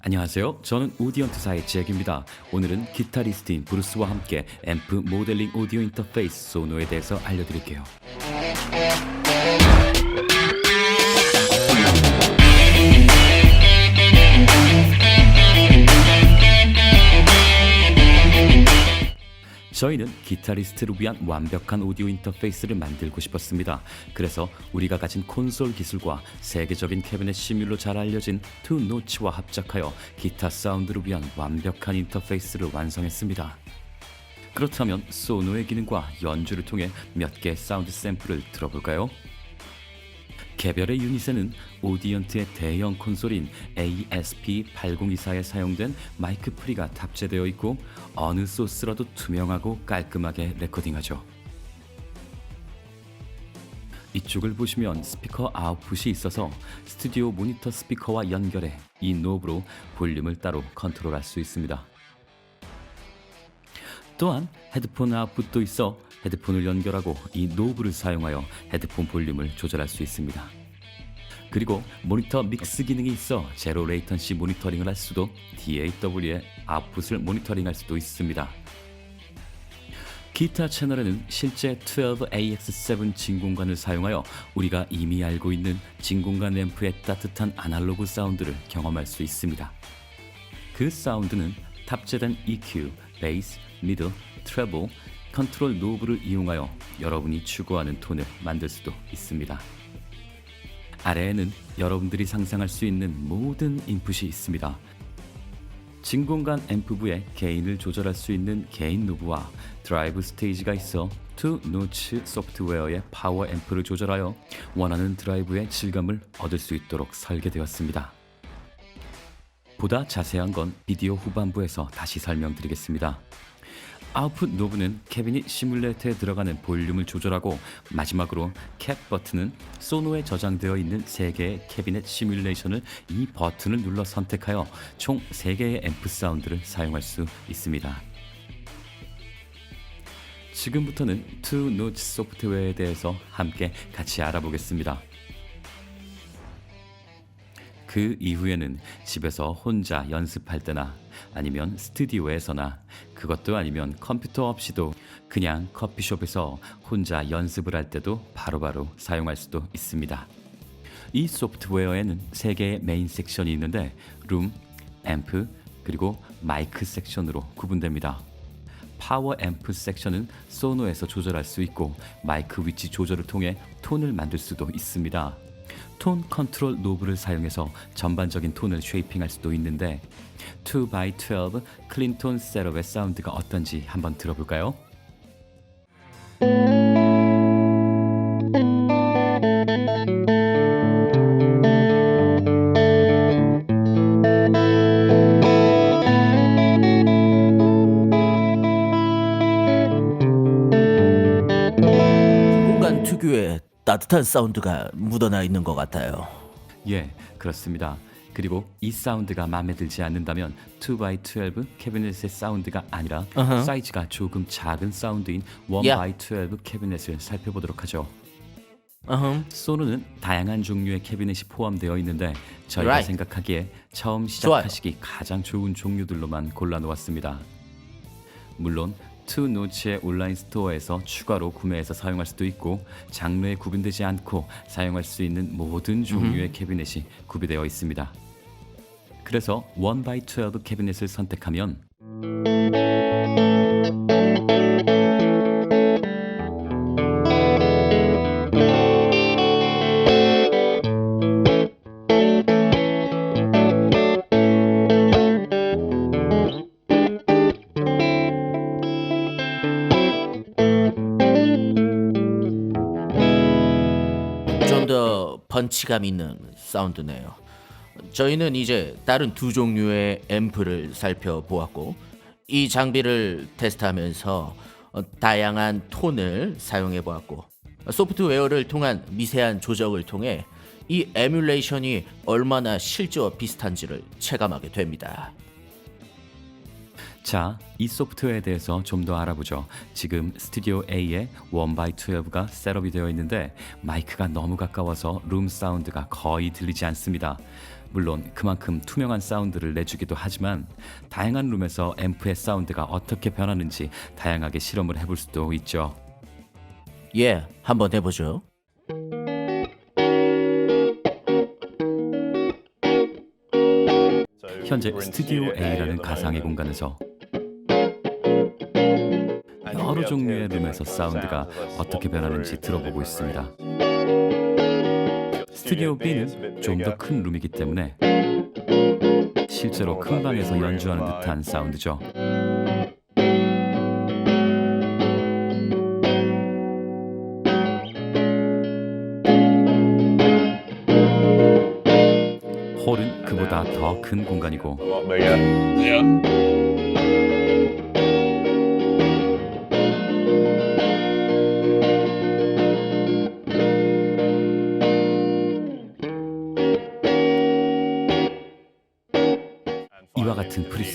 안녕하세요. 저는 오디언트사의 잭입니다. 오늘은 기타리스트인 브루스와 함께 앰프 모델링 오디오 인터페이스 소노에 대해서 알려드릴게요. 저희는 기타리스트를 위한 완벽한 오디오 인터페이스를 만들고 싶었습니다. 그래서 우리가 가진 콘솔 기술과 세계적인 캐비넷 시뮬로 잘 알려진 투 노치와 합작하여 기타 사운드를 위한 완벽한 인터페이스를 완성했습니다. 그렇다면 소노의 기능과 연주를 통해 몇 개의 사운드 샘플을 들어볼까요? 개별의 유닛에는 오디언트의 대형 콘솔인 ASP8024에 사용된 마이크 프리가 탑재되어 있고 어느 소스라도 투명하고 깔끔하게 레코딩하죠. 이쪽을 보시면 스피커 아웃풋이 있어서 스튜디오 모니터 스피커와 연결해 이 노브로 볼륨을 따로 컨트롤할 수 있습니다. 또한 헤드폰 아웃풋도 있어 헤드폰을 연결하고 이 노브를 사용하여 헤드폰 볼륨을 조절할 수 있습니다. 그리고 모니터 믹스 기능이 있어 제로 레이턴시 모니터링을 할 수도 DAW의 아웃풋을 모니터링할 수도 있습니다. 기타 채널에는 실제 12AX7 진공관을 사용하여 우리가 이미 알고 있는 진공관 앰프의 따뜻한 아날로그 사운드를 경험할 수 있습니다. 그 사운드는 탑재된 EQ, 베이스, 미드, 트래블, 컨트롤 노브를 이용하여 여러분이 추구하는 톤을 만들 수도 있습니다. 아래에는 여러분들이 상상할 수 있는 모든 인풋이 있습니다. 진공관 앰프부의 게인을 조절할 수 있는 게인 노브와 드라이브 스테이지가 있어 투 노츠 소프트웨어의 파워 앰프를 조절하여 원하는 드라이브의 질감을 얻을 수 있도록 설계되었습니다. 보다 자세한 건 비디오 후반부에서 다시 설명드리겠습니다. 아웃풋 노브는 캐비닛 시뮬레이터에 들어가는 볼륨을 조절하고 마지막으로 캡 버튼은 소노에 저장되어 있는 3개의 캐비넷 시뮬레이션을 이 버튼을 눌러 선택하여 총 3개의 앰프 사운드를 사용할 수 있습니다. 지금부터는 투 노트 소프트웨어에 대해서 함께 같이 알아보겠습니다. 그 이후에는 집에서 혼자 연습할 때나 아니면 스튜디오에서나 그것도 아니면 컴퓨터 없이도 그냥 커피숍에서 혼자 연습을 할 때도 바로 바로 사용할 수도 있습니다. 이 소프트웨어에는 세 개의 메인 섹션이 있는데 룸, 앰프, 그리고 마이크 섹션으로 구분됩니다. 파워 앰프 섹션은 소노에서 조절할 수 있고 마이크 위치 조절을 통해 톤을 만들 수도 있습니다. 톤 컨트롤 노브를 사용해서 전반적인 톤을 쉐이핑할 수도 있는데 2x12 클린톤 셋업의 사운드가 어떤지 한번 들어볼까요? 따뜻한 사운드가 묻어나 있는 것 같아요. 예, 그렇습니다. 그리고 이 사운드가 마음에 들지 않는다면 2x12 캐비넷의 사운드가 아니라 어허. 사이즈가 조금 작은 사운드인 야. 1x12 캐비넷을 살펴보도록 하죠. 어흠. 소노는 다양한 종류의 캐비넷이 포함되어 있는데 저희가 Right. 생각하기에 처음 시작하시기 가장 좋은 종류들로만 골라 놓았습니다. 물론 투 노츠의 온라인 스토어에서 추가로 구매해서 사용할 수도 있고 장르에 구분되지 않고 사용할 수 있는 모든 종류의 캐비넷이 구비되어 있습니다. 그래서 1x12 캐비넷을 선택하면 펀치감 있는 사운드네요. 저희는 이제 다른 두 종류의 앰프를 살펴보았고 이 장비를 테스트하면서 어, 다양한 톤을 사용해 보았고 소프트웨어를 통한 미세한 조정을 통해 이 에뮬레이션이 얼마나 실제와 비슷한지를 체감하게 됩니다. 자, 이 소프트웨어에 대해서 좀 더 알아보죠. 지금 스튜디오 A에 1x12가 셋업이 되어 있는데 마이크가 너무 가까워서 룸 사운드가 거의 들리지 않습니다. 물론 그만큼 투명한 사운드를 내주기도 하지만 다양한 룸에서 앰프의 사운드가 어떻게 변하는지 다양하게 실험을 해볼 수도 있죠. 예, 한번 해보죠. 현재 스튜디오 A라는 가상의 공간에서 종류의 룸에서 사운드가 어떻게 변하는지 들어보고 있습니다. 스튜디오 B는 좀 더 큰 룸이기 때문에 실제로 큰 방에서 연주하는 듯한 사운드죠. 홀은 그보다 더 큰 공간이고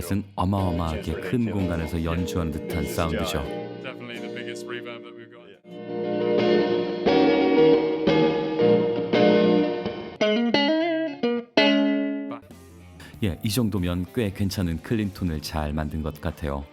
셋은 어마어마하게 큰 공간에서 연주하는 듯한 사운드죠. 예, 이 정도면 꽤 괜찮은 클린톤을 잘 만든 것 같아요.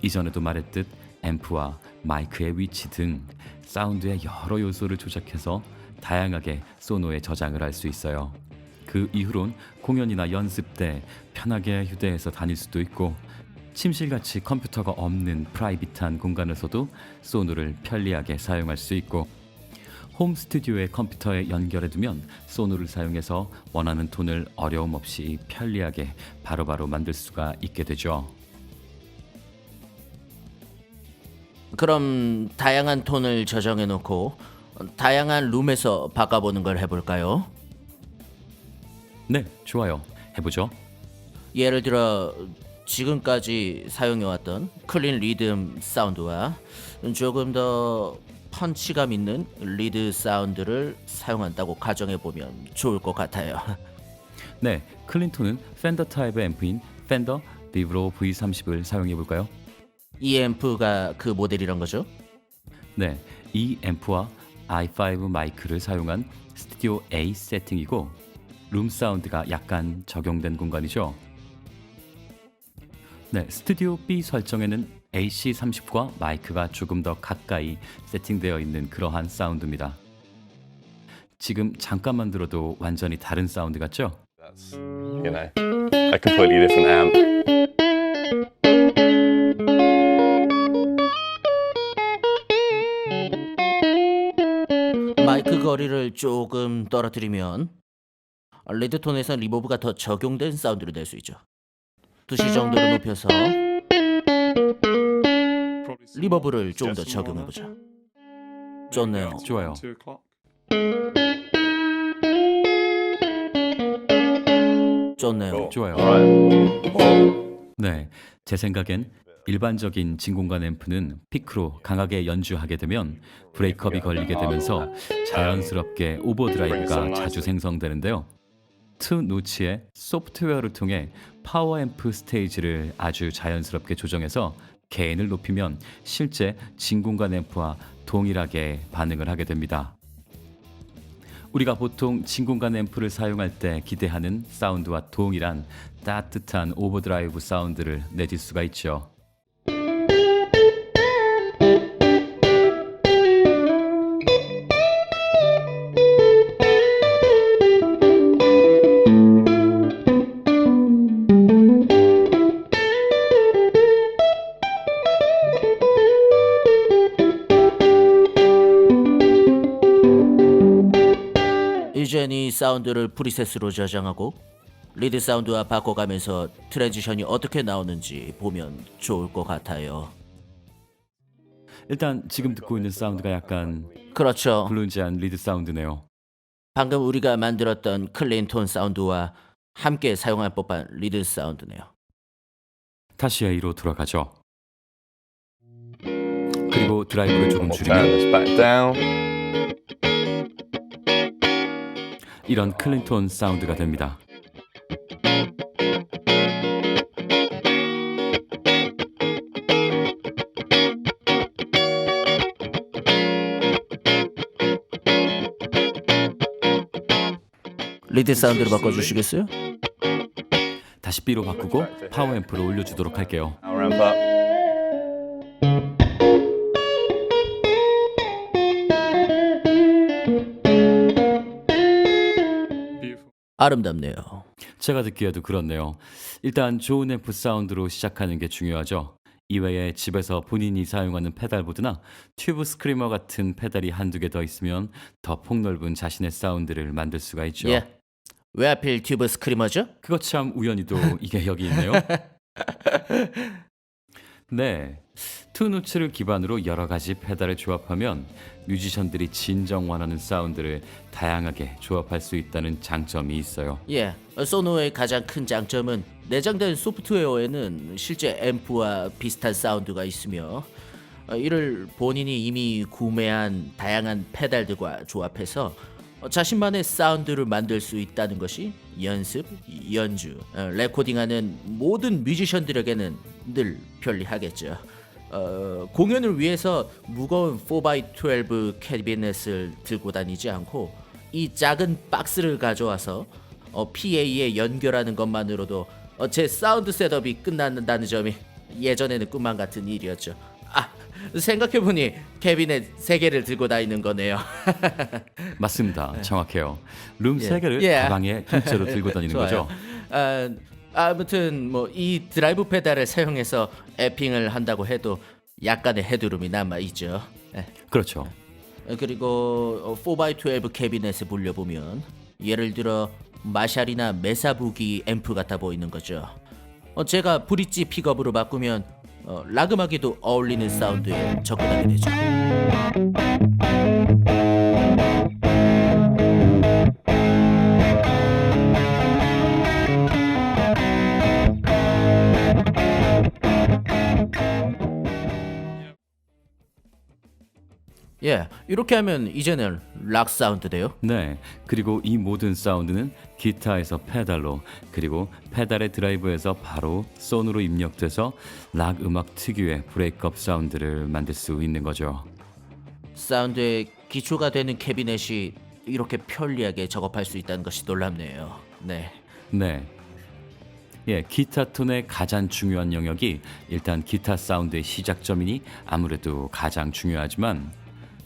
이전에도 말했듯 앰프와 마이크의 위치 등 사운드의 여러 요소를 조작해서 다양하게 소노에 저장을 할 수 있어요. 그 이후론 공연이나 연습 때 편하게 휴대해서 다닐 수도 있고 침실같이 컴퓨터가 없는 프라이빗한 공간에서도 소노를 편리하게 사용할 수 있고 홈 스튜디오의 컴퓨터에 연결해 두면 소노를 사용해서 원하는 톤을 어려움 없이 편리하게 바로바로 만들 수가 있게 되죠. 그럼 다양한 톤을 저장해 놓고 다양한 룸에서 바꿔보는 걸 해볼까요? 네, 좋아요. 해보죠. 예를 들어 지금까지 사용해왔던 클린 리듬 사운드와 조금 더 펀치감 있는 리드 사운드를 사용한다고 가정해 보면 좋을 것 같아요. 네, 클린톤은 팬더 타입의 앰프인 팬더 비브로 V30을 사용해 볼까요? 이 앰프가 그 모델이란 거죠? 네, 이 앰프와 i5 마이크를 사용한 스튜디오 A 세팅이고 룸 사운드가 약간 적용된 공간이죠. 네, 스튜디오 B 설정에는 AC30과 마이크가 조금 더 가까이 세팅되어 있는 그러한 사운드입니다. 지금 잠깐만 들어도 완전히 다른 사운드 같죠? That's, you know, a completely different amp. 마이크 거리를 조금 떨어뜨리면 리드 톤에선 리버브가 더 적용된 사운드를 낼 수 있죠. 2시 정도로 높여서 리버브를 좀더 suggestion 적용해 on that. 보자. Maybe 좋네요. 좋아요. 좋네요. 좋아요. 네, 제 생각엔 일반적인 진공관 앰프는 피크로 강하게 연주하게 되면 브레이크업이 걸리게 되면서 자연스럽게 오버드라이브가 자주 생성되는데요. 투 노치의 소프트웨어를 통해 파워 앰프 스테이지를 아주 자연스럽게 조정해서 게인을 높이면 실제 진공관 앰프와 동일하게 반응을 하게 됩니다. 우리가 보통 진공관 앰프를 사용할 때 기대하는 사운드와 동일한 따뜻한 오버드라이브 사운드를 내줄 수가 있죠. 사운드를 프리셋으로 저장하고 리드 사운드와 바꿔가면서 트랜지션이 어떻게 나오는지 보면 좋을 것 같아요. 일단 지금 듣고 있는 사운드가 약간 그렇죠. 블룬지한 리드 사운드네요. 방금 우리가 만들었던 클린톤 사운드와 함께 사용할 법한 리드 사운드네요. 다시 A로 돌아가죠. 그리고 드라이브를 조금 줄이면 this back down. 이런 클린톤 사운드가 됩니다. 리드 사운드로 바꿔주시겠어요? 다시 B로 바꾸고 파워 앰프로 올려주도록 할게요. 아름답네요. 제가 듣기에도 그렇네요. 일단 좋은 앰프 사운드로 시작하는 게 중요하죠. 이외에 집에서 본인이 사용하는 페달보드나 튜브 스크리머 같은 페달이 한두 개 더 있으면 더 폭넓은 자신의 사운드를 만들 수가 있죠. 예. 왜 하필 튜브 스크리머죠? 그거 참 우연히도 이게 여기 있네요. 네. 투노츠를 기반으로 여러 가지 페달을 조합하면 뮤지션들이 진정 원하는 사운드를 다양하게 조합할 수 있다는 장점이 있어요. 예, 소노의 가장 큰 장점은 내장된 소프트웨어에는 실제 앰프와 비슷한 사운드가 있으며 어, 이를 본인이 이미 구매한 다양한 페달들과 조합해서 어, 자신만의 사운드를 만들 수 있다는 것이 연습, 연주, 어, 레코딩하는 모든 뮤지션들에게는 늘 편리하겠죠. 어, 공연을 위해서 무거운 4x12 캐비넷을 들고 다니지 않고 이 작은 박스를 가져와서 어, PA에 연결하는 것만으로도 어, 제 사운드 셋업이 끝난다는 점이 예전에는 꿈만 같은 일이었죠. 아 생각해보니 캐비넷 세 개를 들고 다니는 거네요. 맞습니다. 정확해요. 룸 예. 세 개를 예. 가방에 통째로 들고 다니는 좋아요. 거죠. 아, 아무튼 뭐 이 드라이브 페달을 사용해서 에핑을 한다고 해도 약간의 헤드룸이 남아 있죠. 예. 그렇죠. 어, 그리고 어, 4x12 캐비넷에 물려보면 예를 들어 마샬이나 메사부기 앰프 같아 보이는 거죠. 어, 제가 브릿지 픽업으로 바꾸면 어, 락 음악에도 어울리는 사운드에 접근하게 되죠. 예, 이렇게 하면 이제는 락 사운드 돼요. 네. 그리고 이 모든 사운드는 기타에서 페달로 그리고 페달의 드라이브에서 바로 손으로 입력돼서 락 음악 특유의 브레이크업 사운드를 만들 수 있는 거죠. 사운드의 기초가 되는 캐비넷이 이렇게 편리하게 작업할 수 있다는 것이 놀랍네요. 네. 네. 예, 기타 톤의 가장 중요한 영역이 일단 기타 사운드의 시작점이니 아무래도 가장 중요하지만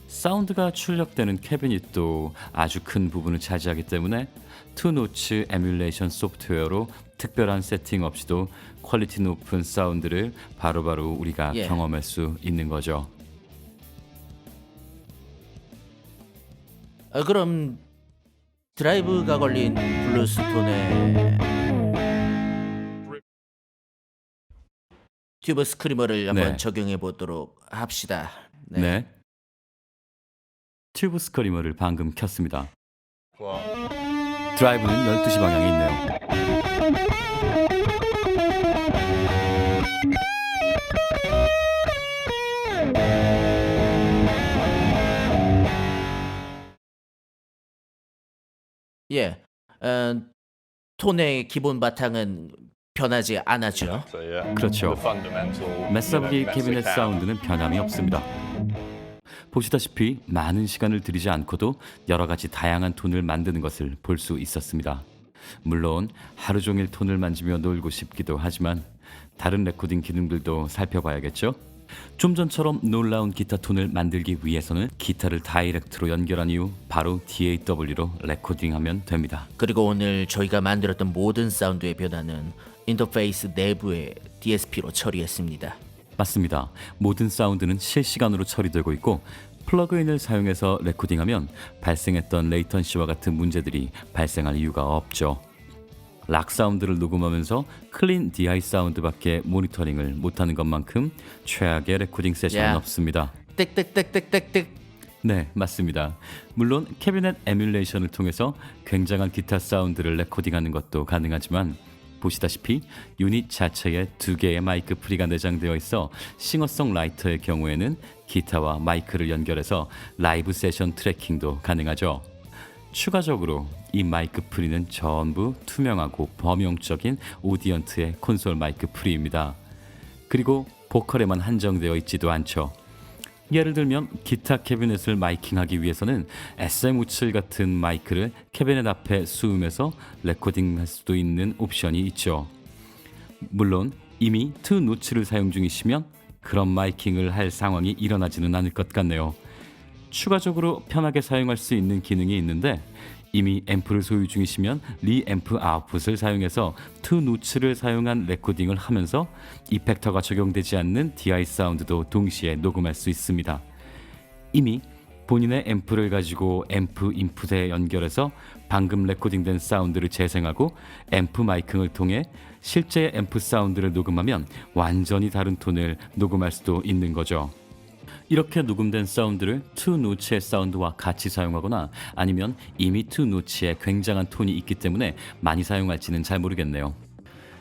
사운드가 출력되는 캐비닛 도 아주 큰 부분을 차지하기 때문에 투노츠 에뮬레이션 소프트웨어로 특별한 세팅 없이도 퀄리티 높은 사운드를 바로바로 우리가 예. 경험할 수 있는 거죠. 아, 그럼 드라이브가 걸린 블루스톤의 튜브 스크리머를 한번 네. 적용해 보도록 합시다. 네. 튜브 스크리머를 방금 켰습니다. Well, 드라이브는 12시 방향에 있네요. 예. 어, 톤의 기본 바탕은 변하지 않았죠. 그렇죠. Know, 캐비넷. 사운드는 변함이 없습니다. 보시다시피 많은 시간을 들이지 않고도 여러 가지 다양한 톤을 만드는 것을 볼 수 있었습니다. 물론 하루 종일 톤을 만지며 놀고 싶기도 하지만 다른 레코딩 기능들도 살펴봐야겠죠? 좀 전처럼 놀라운 기타 톤을 만들기 위해서는 기타를 다이렉트로 연결한 이후 바로 DAW로 레코딩하면 됩니다. 그리고 오늘 저희가 만들었던 모든 사운드의 변화는 인터페이스 내부의 DSP로 처리했습니다. 맞습니다. 모든 사운드는 실시간으로 처리되고 있고 플러그인을 사용해서 레코딩하면 발생했던 레이턴시와 같은 문제들이 발생할 이유가 없죠. 락 사운드를 녹음하면서 클린 DI 사운드밖에 모니터링을 못하는 것만큼 최악의 레코딩 세션은 야. 없습니다. 땡땡땡땡땡땡 네, 맞습니다. 물론 캐비넷 에뮬레이션을 통해서 굉장한 기타 사운드를 레코딩하는 것도 가능하지만 보시다시피 유닛 자체에 두 개의 마이크 프리가 내장되어 있어 싱어송라이터의 경우에는 기타와 마이크를 연결해서 라이브 세션 트래킹도 가능하죠. 추가적으로 이 마이크 프리는 전부 투명하고 범용적인 오디언트의 콘솔 마이크 프리입니다. 그리고 보컬에만 한정되어 있지도 않죠. 예를 들면 기타 캐비넷을 마이킹하기 위해서는 SM57 같은 마이크를 캐비넷 앞에 수음해서 레코딩할 수도 있는 옵션이 있죠. 물론 이미 투 노치를 사용 중이시면 그런 마이킹을 할 상황이 일어나지는 않을 것 같네요. 추가적으로 편하게 사용할 수 있는 기능이 있는데 이미 앰프를 소유 중이시면 리 앰프 아웃풋을 사용해서 투 노츠를 사용한 레코딩을 하면서 이펙터가 적용되지 않는 DI 사운드도 동시에 녹음할 수 있습니다. 이미 본인의 앰프를 가지고 앰프 인풋에 연결해서 방금 레코딩된 사운드를 재생하고 앰프 마이킹을 통해 실제 앰프 사운드를 녹음하면 완전히 다른 톤을 녹음할 수도 있는 거죠. 이렇게 녹음된 사운드를 투 노치의 사운드와 같이 사용하거나 아니면 이미 투 노치에 굉장한 톤이 있기 때문에 많이 사용할지는 잘 모르겠네요.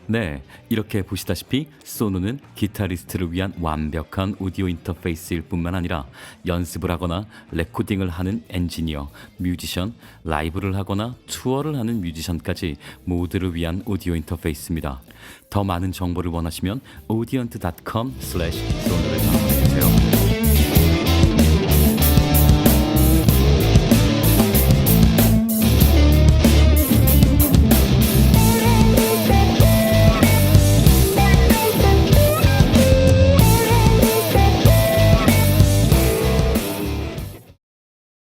네, 이렇게 보시다시피 소노는 기타리스트를 위한 완벽한 오디오 인터페이스일 뿐만 아니라 연습을 하거나 레코딩을 하는 엔지니어, 뮤지션, 라이브를 하거나 투어를 하는 뮤지션까지 모두를 위한 오디오 인터페이스입니다. 더 많은 정보를 원하시면 audiant.com/sono를 방문해 주세요.